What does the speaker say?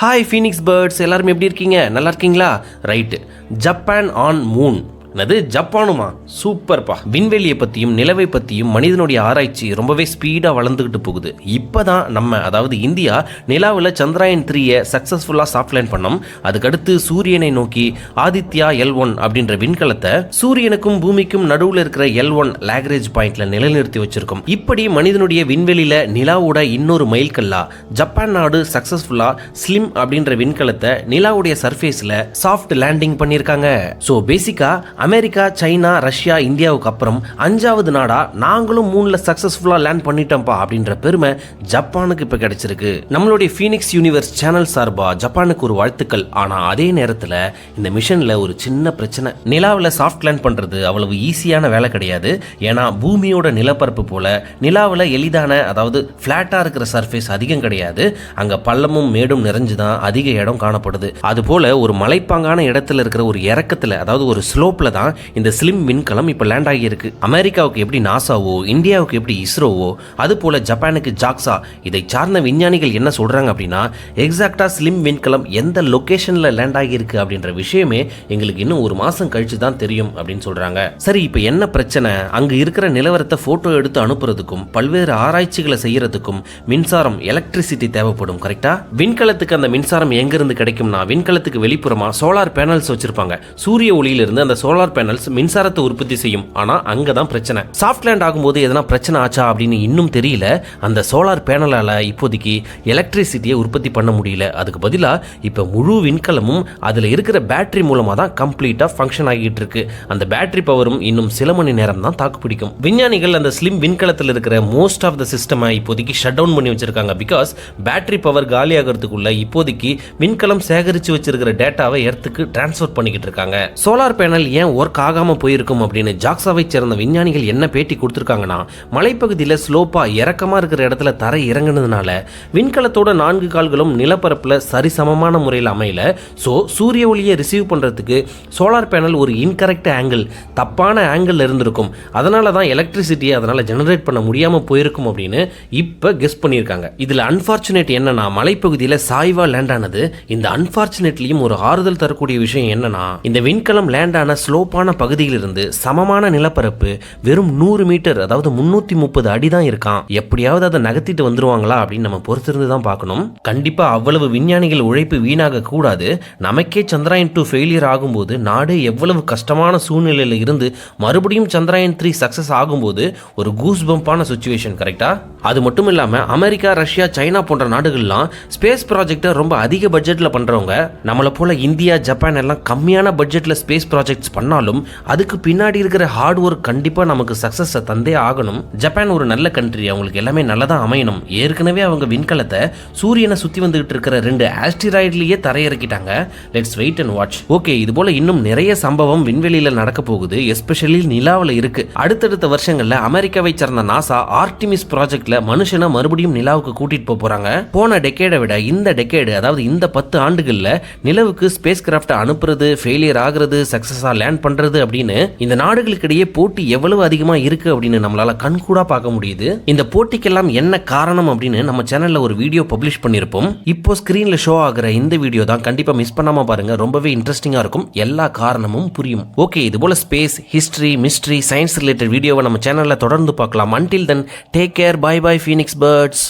Hi Phoenix birds எல்லாரும் எப்படி இருக்கீங்க? நல்லா இருக்கீங்களா? ரைட்டு ஜப்பான் ஆன் மூன் என்னது? ஜப்பானுமா? சூப்பர்ப்பா. விண்வெளியை பற்றியும் நிலவை பற்றியும் மனிதனுடைய ஆராய்ச்சி ரொம்பவே ஸ்பீடாக வளர்ந்துக்கிட்டு போகுது. இப்போ தான் நம்ம அதாவது இந்தியா நிலாவில் சந்திராயன் த்ரீயை சக்ஸஸ்ஃபுல்லாக சாஃப்ட் லேண்ட் பண்ணோம். அதுக்கடுத்து சூரியனை நோக்கி ஆதித்யா எல் ஒன் அப்படின்ற விண்கலத்தை சூரியனுக்கும் பூமிக்கும் நடுவில் இருக்கிற எல் ஒன் லேக்ரேஜ் பாயிண்ட்ல நிலைநிறுத்தி வச்சிருக்கோம். இப்படி மனிதனுடைய விண்வெளியில நிலாவோட இன்னொரு மைல்கல்லா ஜப்பான் நாடு சக்சஸ்ஃபுல்லா ஸ்லிம் அப்படின்ற விண்கலத்தை நிலாவுடைய சர்ஃபேஸ்ல சாஃப்ட் லேண்டிங் பண்ணியிருக்காங்க. So basically America China Russia இந்தியாவுக்கு அப்புறம் அஞ்சாவது நாடா நாங்களும் மூணுல சக்சஸ்ஃபுல்லா லேண்ட் பண்ணிட்டோம்ப்பா அப்படின்ற பெருமை ஜப்பானுக்கு இப்ப கிடைச்சிருக்கு. நம்மளுடைய ஃபீனிக்ஸ் யூனிவர்ஸ் சேனல் சார்பா ஜப்பானுக்கு ஒரு வாழ்த்துக்கள். ஆனா அதே நேரத்துல இந்த மிஷன்ல ஒரு சின்ன பிரச்சனை. நிலாவில் சாஃப்ட் லேண்ட் பண்றது அவ்வளவு ஈஸியான வேலை கிடையாது. ஏன்னா பூமியோட நிலப்பரப்பு போல நிலாவில் எளிதான அதாவது ஃப்ளாட்டாக இருக்கிற சர்ஃபேஸ் அதிகம் கிடையாது. அங்கே பள்ளமும் மேடும் நிறைஞ்சு தான் அதிக இடம் காணப்படுது. அதுபோல் ஒரு மலைப்பாங்கான இடத்துல இருக்கிற ஒரு இறக்கத்தில் அதாவது ஒரு ஸ்லோப்பில் தான் இந்த ஸ்லிம் விண்கலம் இப்போ லேண்ட் ஆகியிருக்கு. அமெரிக்காவுக்கு எப்படி நாசாவோ இந்தியாவுக்கு எப்படி இஸ்ரோவோ அது போல ஜப்பானுக்கு ஜாக்ஸா இதை சார்ந்த விஞ்ஞானிகள் என்ன சொல்றாங்க அப்படின்னா எக்ஸாக்டா ஸ்லிம் விண்கலம் எந்த லொகேஷன்ல லேண்ட் ஆகியிருக்கு அப்படின்ற விஷயமே எங்களுக்கு இன்னும் ஒரு மாதம் கழிச்சு தான் தெரியும் அப்படின்னு சொல்றாங்க. சரி இப்போ என்ன பிரச்சனை? அங்க இருக்கிற நிலவரத்தை போட்டோ எடுத்து அனுப்புறதுக்கும் பல்வேறு ஆராய்ச்சிகளை செய்யறதுக்கும் மின்சாரம் எலக்ட்ரிசிட்டி தேவைப்படும் கரெக்டா விண்கலத்துக்கு அந்த மின்சாரம் எங்கிருந்து கிடைக்கும்னா விண்கலத்துக்கு வெளிப்புறமா சோலார் பேனல்ஸ் வச்சிருப்பாங்க. சூரிய ஒளியிலிருந்து அந்த சோலார் சோலார் பேனல்ஸ் மின்சாரத்தை உற்பத்தி செய்யும். ஆனால் அங்கே தான் பிரச்சனை. சாஃப்ட் லேண்ட் ஆகும்போது எதனா பிரச்சனை ஆச்சா அப்படின்னு இன்னும் தெரியல. அந்த சோலார் பேனலால் இப்போதைக்கு எலக்ட்ரிசிட்டியை உற்பத்தி பண்ண முடியல. அதுக்கு பதிலாக இப்போ முழு விண்கலமும் அதில் இருக்கிற பேட்டரி மூலமாக தான் கம்ப்ளீட்டாக ஃபங்க்ஷன் ஆகிட்டு இருக்கு. அந்த பேட்டரி பவரும் இன்னும் சில மணி நேரம் தான் தாக்கு பிடிக்கும். விஞ்ஞானிகள் அந்த ஸ்லிம் விண்கலத்தில் இருக்கிற மோஸ்ட் ஆஃப் த சிஸ்டமை இப்போதைக்கு ஷட் டவுன் பண்ணி வச்சிருக்காங்க. பிகாஸ் பேட்டரி பவர் காலி ஆகிறதுக்குள்ள இப்போதைக்கு விண்கலம் சேகரித்து வச்சிருக்கிற டேட்டாவை எர்த்துக்கு டிரான்ஸ்ஃபர் பண்ணிக்கிட்டு இருக்காங்க. சோலார் பேனல் ஏன் ஒர்க் ஆகாமல் போயிருக்கும் அப்படின்னு ஜாக்ஸாவை சேர்ந்த விஞ்ஞானிகள் என்ன பேட்டி கொடுத்துருக்காங்கன்னா மலைப்பகுதியில் ஸ்லோப்பா இறக்கமா இருக்கிற இடத்துல தரை இறங்குனதுனால விண்கலத்தோட நான்கு கால்களும் நிலப்பரப்பில் சரிசமமான முறையில் அமையல. ஸோ சூரிய ஒளியை ரிசீவ் பண்றதுக்கு சோலார் பேனல் ஒரு இன்கரெக்ட் ஆங்கிள் தப்பான ஆங்கிள் இருந்திருக்கும். அதனால தான் எலக்ட்ரிசிட்டியை அதனால ஜெனரேட் பண்ண முடியாமல் போயிருக்கும் அப்படின்னு இப்போ கெஸ் பண்ணியிருக்காங்க. இதில் அன்பார்ச்சுனேட் என்னன்னா மலைப்பகுதியில் சாய்வா லேண்ட் ஆனது இந்த அன்பார்ச்சுனேட்லயும் ஒரு ஆறுதல் தரக்கூடிய விஷயம் என்னன்னா இந்த விண்கலம் லேண்ட் ஆன ஸ்லோப்பான பகுதியிலிருந்து சமமான நிலப்பரப்பு வெறும் நூறு மீட்டர் அதாவது முன்னூத்தி முப்பது அடி தான் இருக்கான் எப்படியாவது அதை நகர்த்திட்டு வந்துருவாங்களா அப்படின்னு நம்ம பொறுத்திருந்து தான் பார்க்கணும். கண்டிப்பா அவ்வளவு விஞ்ஞானிகள் உழைப்பு வீணாக கூடாது. நமக்கே சந்திராயன் டூ ஃபெயிலியர் ஆகும்போது நாடு எவ்வளவு கஷ்டமான சூழ்நிலையில் இருந்து மறுபடியும் சந்திராயன் த்ரீ சக்சஸ் ஆகும்போது ஒரு கூஸ் பம்பான சுச்சுவேஷன் கரெக்டா அது மட்டும் இல்லாம அமெரிக்கா ரஷ்யா சைனா போன்ற நாடுகள்லாம் ஸ்பேஸ் ப்ராஜெக்டை ரொம்ப அதிக பட்ஜெட்ல பண்றவங்க. நம்மளை போல இந்தியா ஜப்பான் எல்லாம் கம்மியான பட்ஜெட்ல ஸ்பேஸ் ப்ராஜெக்ட்ஸ் பண்ணாலும் அதுக்கு பின்னாடி இருக்கிற ஹார்ட் ஒர்க் கண்டிப்பாக நமக்கு சக்ஸஸை தந்தே ஆகணும். ஜப்பான் ஒரு நல்ல கண்ட்ரி அவங்களுக்கு எல்லாமே நல்லதாக அமையணும். ஏற்கனவே அவங்க விண்கலத்தை சூரியனை சுற்றி வந்துகிட்டு இருக்கிற ரெண்டு ஆஸ்டிராய்ட்லேயே தரையிறக்கிட்டாங்க. Let's wait and watch okay இது போல இன்னும் நிறைய சம்பவம் விண்வெளியில் நடக்க போகுது. எஸ்பெஷலி நிலாவில் இருக்கு. அடுத்தடுத்த வருஷங்களில் அமெரிக்காவை சேர்ந்த நாசா ஆர்டிமிஸ் ப்ராஜெக்ட்ல மனுஷனை மறுபடியும் நிலாவுக்கு கூட்டிட்டு போறாங்க. போன டெக்கேடை விட இந்த டெக்கேடு அதாவது இந்த பத்து ஆண்டுகள்ல நிலவுக்கு ஸ்பேஸ் கிராஃப்டை அனுப்புறது ஃபெயிலியர் ஆகுறது சக்சஸா லேண்ட் பண்றது அப்படின்னு இந்த நாடுகளுக்கு இடையே போட்டி எவ்வளவு அதிகமா இருக்கு அப்படின்னு நம்மளால கண்கூடா பார்க்க முடியுது. இந்த போட்டிக்கெல்லாம் என்ன காரணம் அப்படின்னு நம்ம சேனல்ல ஒரு வீடியோ பப்ளிஷ் பண்ணியிருப்போம். இப்போ ஸ்கிரீன்ல ஷோ ஆகிற இந்த வீடியோ தான் கண்டிப்பா மிஸ் பண்ணாம பாருங்க. ரொம்பவே இன்ட்ரெஸ்டிங்கா இருக்கும். எல்லா காரணமும் புரியும். ஓகே இது போல space history mystery science related வீடியோவை நம்ம சேனல்ல தொடர்ந்து பார்க்கலாம். Until then take care bye bye Phoenix birds